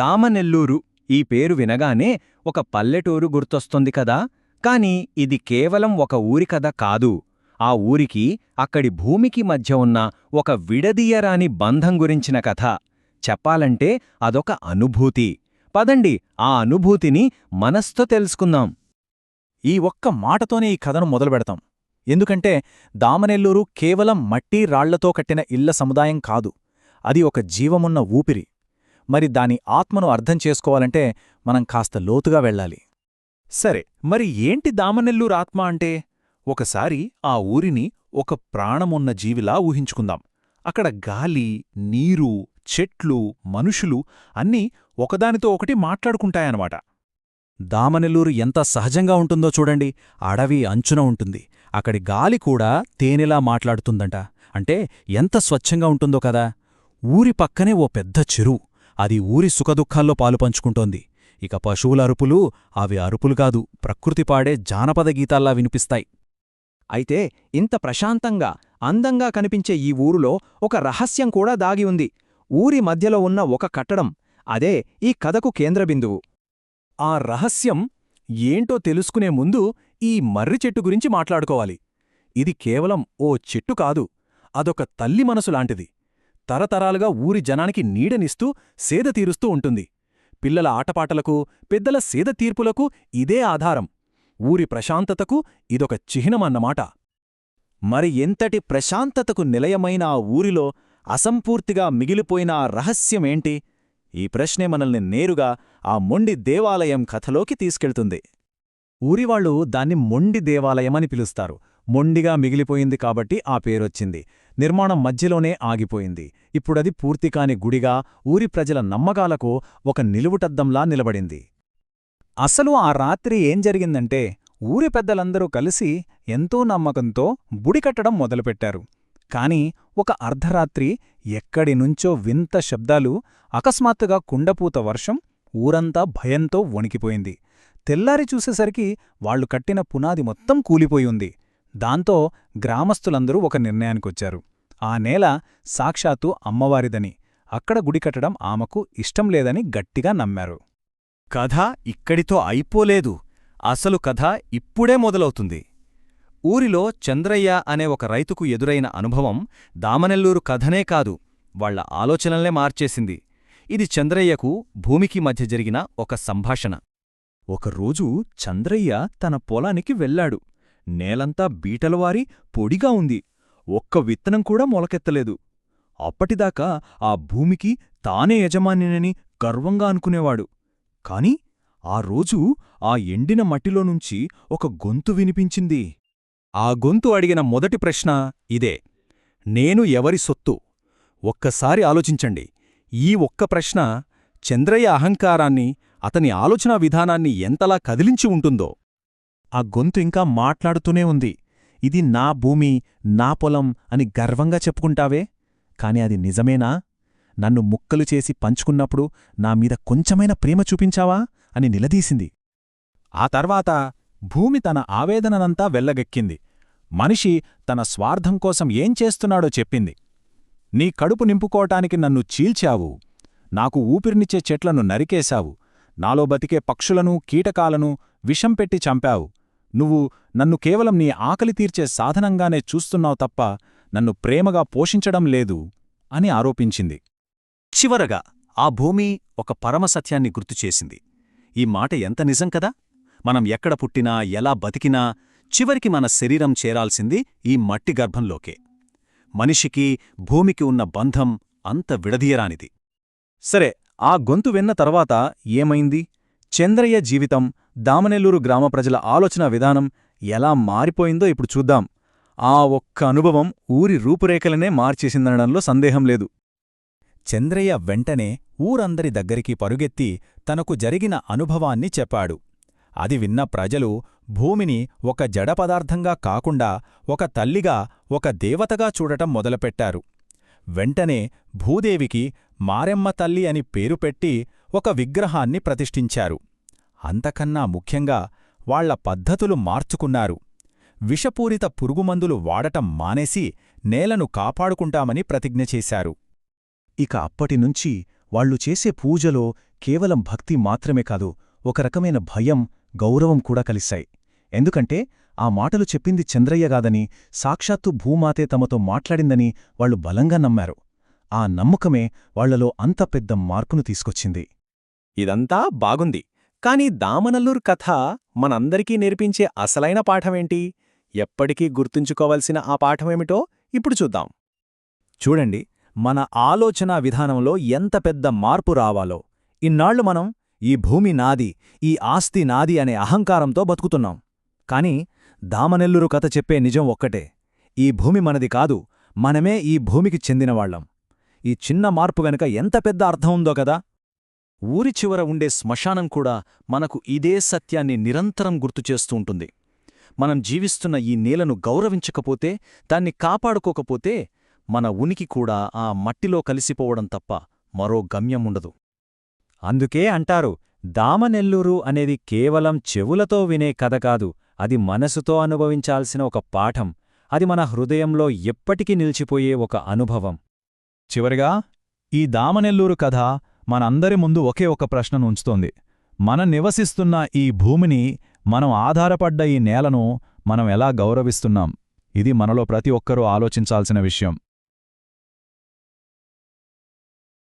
దామనెల్లూరు ఈ పేరు వినగానే ఒక పల్లెటూరు గుర్తొస్తుంది కదా. కాని ఇది కేవలం ఒక ఊరి కథ కాదు. ఆ ఊరికి అక్కడి భూమికి మధ్య ఉన్న ఒక విడదీయరాని బంధం గురించిన కథ. చెప్పాలంటే అదొక అనుభూతి. పదండి ఆ అనుభూతిని మనస్తో తెలుసుకుందాం. ఈ ఒక్క మాటతోనే ఈ కథను మొదలుపెడతాం. ఎందుకంటే దామనెల్లూరు కేవలం మట్టి రాళ్ళతో కట్టిన ఇళ్ళ సముదాయం కాదు. అది ఒక జీవమున్న ఊపిరి. మరి దాని ఆత్మను అర్థం చేసుకోవాలంటే మనం కాస్త లోతుగా వెళ్ళాలి. సరే మరి ఏంటి దామనెల్లూరు ఆత్మ అంటే? ఒకసారి ఆ ఊరిని ఒక ప్రాణమున్న జీవిలా ఊహించుకుందాం. అక్కడ గాలి నీరు చెట్లు మనుషులు అన్నీ ఒకదానితో ఒకటి మాట్లాడుకుంటాయన్నమాట. దామనెల్లూరు ఎంత సహజంగా ఉంటుందో చూడండి. అడవి అంచున ఉంటుంది. అక్కడి గాలి కూడా తేనెలా మాట్లాడుతుందంట. అంటే ఎంత స్వచ్ఛంగా ఉంటుందో కదా. ఊరి పక్కనే ఓ పెద్ద చెరువు. అది ఊరి సుఖదుఖాల్లో పాలుపంచుకుంటోంది ఇక పశువుల అరుపులు అవి అరుపులు కాదు ప్రకృతి పాడే జానపద గీతాల్లా వినిపిస్తాయి. అయితే ఇంత ప్రశాంతంగా అందంగా కనిపించే ఈ ఊరులో ఒక రహస్యం కూడా దాగి ఉంది. ఊరి మధ్యలో ఉన్న ఒక కట్టడం అదే ఈ కథకు కేంద్రబిందువు ఆ రహస్యం ఏంటో తెలుసుకునే ముందు ఈ మర్రి చెట్టు గురించి మాట్లాడుకోవాలి. ఇది కేవలం ఓ చెట్టు కాదు అదొక తల్లి మనసు లాంటిది. తరతరాలుగా ఊరి జనానికి నీడనిస్తూ సేద తీరుస్తూ ఉంటుంది. పిల్లల ఆటపాటలకు పెద్దల సేద తీర్పులకు ఇదే ఆధారం. ఊరి ప్రశాంతతకు ఇదొక చిహ్నమన్నమాట. మరి ఎంతటి ప్రశాంతతకు నిలయమైన ఆ ఊరిలో అసంపూర్తిగా మిగిలిపోయిన ఆ రహస్యమేంటి? ఈ ప్రశ్నే మనల్ని నేరుగా ఆ మొండి దేవాలయం కథలోకి తీసుకెళ్తుంది. ఊరివాళ్ళు దాన్ని మొండి దేవాలయమని పిలుస్తారు. మొండిగా మిగిలిపోయింది కాబట్టి ఆ పేరొచ్చింది. నిర్మాణం మధ్యలోనే ఆగిపోయింది. ఇప్పుడది పూర్తికాని గుడిగా ఊరి ప్రజల నమ్మకాలకు ఒక నిలువుటద్దంలా నిలబడింది. అసలు ఆ రాత్రి ఏం జరిగిందంటే ఊరి పెద్దలందరూ కలిసి ఎంతో నమ్మకంతో బుడి కట్టడం మొదలుపెట్టారు. కాని ఒక అర్ధరాత్రి ఎక్కడి నుంచో వింత శబ్దాలు అకస్మాత్తుగా కుండపూత వర్షం ఊరంతా భయంతో వణికిపోయింది. తెల్లారి చూసేసరికి వాళ్ళు కట్టిన పునాది మొత్తం కూలిపోయి ఉంది. దాంతో గ్రామస్తులందరూ ఒక నిర్ణయానికొచ్చారు. ఆ నేల సాక్షాత్తు అమ్మవారిదని అక్కడ గుడి కట్టడం ఆమెకు ఇష్టం లేదని గట్టిగా నమ్మారు. కథ ఇక్కడితో అయిపోలేదు. అసలు కథ ఇప్పుడే మొదలవుతుంది. ఊరిలో చంద్రయ్య అనే ఒక రైతుకు ఎదురైన అనుభవం దామనెల్లూరు కథనే కాదు వాళ్ళ ఆలోచనల్నే మార్చేసింది. ఇది చంద్రయ్యకు భూమికి మధ్య జరిగిన ఒక సంభాషణ. ఒకరోజు చంద్రయ్య తన పొలానికి వెళ్ళాడు నేలంతా బీటలవారి పొడిగా ఉంది. ఒక్క విత్తనం కూడా మొలకెత్తలేదు. అప్పటిదాకా ఆ భూమికి తానే యజమానినని గర్వంగా అనుకునేవాడు. కాని ఆ రోజు ఆ ఎండిన మట్టిలోనుంచి ఒక గొంతు వినిపించింది. ఆ గొంతు అడిగిన మొదటి ప్రశ్న ఇదే. నేను ఎవరి సొత్తు? ఒక్కసారి ఆలోచించండి. ఈ ఒక్క ప్రశ్న చంద్రయ్య అహంకారాన్ని అతని ఆలోచనా విధానాన్ని ఎంతలా కదిలించి ఉంటుందో. ఆ గొంతు ఇంకా మాట్లాడుతూనే ఉంది. ఇది నా భూమి నా పొలం అని గర్వంగా చెప్పుకుంటావే? కాని అది నిజమేనా? నన్ను ముక్కలు చేసి పంచుకున్నప్పుడు నామీద కొంచెమైన ప్రేమ చూపించావా? అని నిలదీసింది. ఆ తర్వాత భూమి తన ఆవేదననంతా వెల్లగెక్కింది. మనిషి తన స్వార్థం కోసం ఏం చేస్తున్నాడో చెప్పింది. నీ కడుపు నింపుకోటానికి నన్ను చీల్చావు. నాకు ఊపిరినిచ్చే చెట్లను నరికేశావు. నాలో బతికే పక్షులను కీటకాలను విషం పెట్టి చంపావు. నువ్వు నన్ను కేవలం నీ ఆకలి తీర్చే సాధనంగానే చూస్తున్నావు తప్ప నన్ను ప్రేమగా పోషించడం లేదు అని ఆరోపించింది. చివరగా ఆ భూమి ఒక పరమసత్యాన్ని గుర్తుచేసింది ఈ మాట ఎంత నిజం కదా? మనం ఎక్కడ పుట్టినా ఎలా బతికినా చివరికి మన శరీరం చేరాల్సింది ఈ మట్టి గర్భంలోకే. మనిషికి భూమికి ఉన్న బంధం అంత విడదీయరానిది. సరే ఆ గొంతు విన్న తర్వాత ఏమైంది? చంద్రయ్య జీవితం దామనెల్లూరు గ్రామ ప్రజల ఆలోచన విధానం ఎలా మారిపోయిందో ఇప్పుడు చూద్దాం. ఆ ఒక్క అనుభవం ఊరి రూపురేఖలనే మార్చేసిందనడంలో సందేహం లేదు. చంద్రయ్య వెంటనే ఊరందరి దగ్గరికి పరుగెత్తి తనకు జరిగిన అనుభవాన్ని చెప్పాడు. అది విన్న ప్రజలు భూమిని ఒక జడపదార్థంగా కాకుండా ఒక తల్లిగా ఒక దేవతగా చూడటం మొదలుపెట్టారు. వెంటనే భూదేవికి మారెమ్మ తల్లి అని పేరు పెట్టి ఒక విగ్రహాన్ని ప్రతిష్ఠించారు. అంతకన్నా ముఖ్యంగా వాళ్ళ పద్ధతులు మార్చుకున్నారు. విషపూరిత పురుగుమందులు వాడటం మానేసి నేలను కాపాడుకుంటామని ప్రతిజ్ఞ చేశారు. ఇక అప్పటినుంచి వాళ్ళు చేసే పూజలో కేవలం భక్తి మాత్రమే కాదు ఒక రకమైన భయం గౌరవం కూడా కలిశాయి. ఎందుకంటే ఆ మాటలు చెప్పింది చంద్రయ్యగాదని సాక్షాత్తు భూమాతే తమతో మాట్లాడిందని వాళ్ళు బలంగా నమ్మారు. ఆ నమ్మకమే వాళ్ళలో అంత పెద్ద మార్పును తీసుకొచ్చింది. ఇదంతా బాగుంది. కాని దామనల్లూరు కథ మనందరికీ నేర్పించే అసలైన పాఠమేంటి? ఎప్పటికీ గుర్తుంచుకోవలసిన ఆ పాఠమేమిటో ఇప్పుడు చూద్దాం. చూడండి మన ఆలోచనా విధానంలో ఎంత పెద్ద మార్పు రావాలో. ఇన్నాళ్ళు మనం ఈ భూమి నాది ఈ ఆస్తి నాది అనే అహంకారంతో బతుకుతున్నాం. కాని దామనెల్లూరు కథ చెప్పే నిజం ఒక్కటే. ఈ భూమి మనది కాదు మనమే ఈ భూమికి చెందినవాళ్ళం ఈ చిన్న మార్పు వెనుక ఎంత పెద్ద అర్థం ఉందో కదా? ఊరి చివర ఉండే శ్మశానం కూడా మనకు ఇదే సత్యాన్ని నిరంతరం గుర్తుచేస్తూ ఉంటుంది. మనం జీవిస్తున్న ఈ నేలను గౌరవించకపోతే దాన్ని కాపాడుకోకపోతే మన ఉనికి కూడా ఆ మట్టిలో కలిసిపోవడం తప్ప మరో గమ్యం ఉండదు. అందుకే అంటారు దామనెల్లూరు అనేది కేవలం చెవులతో వినే కథ కాదు అది మనసుతో అనుభవించాల్సిన ఒక పాఠం అది మన హృదయంలో ఎప్పటికీ నిలిచిపోయే ఒక అనుభవం. చివరిగా ఈ దామనెల్లూరు కథ మనందరి ముందు ఒకే ఒక ప్రశ్నను ఉంచుతోంది. మనం నివసిస్తున్న ఈ భూమిని మనం ఆధారపడ్డ ఈ నేలను మనం ఎలా గౌరవిస్తున్నాం? ఇది మనలో ప్రతి ఒక్కరూ ఆలోచించాల్సిన విషయం.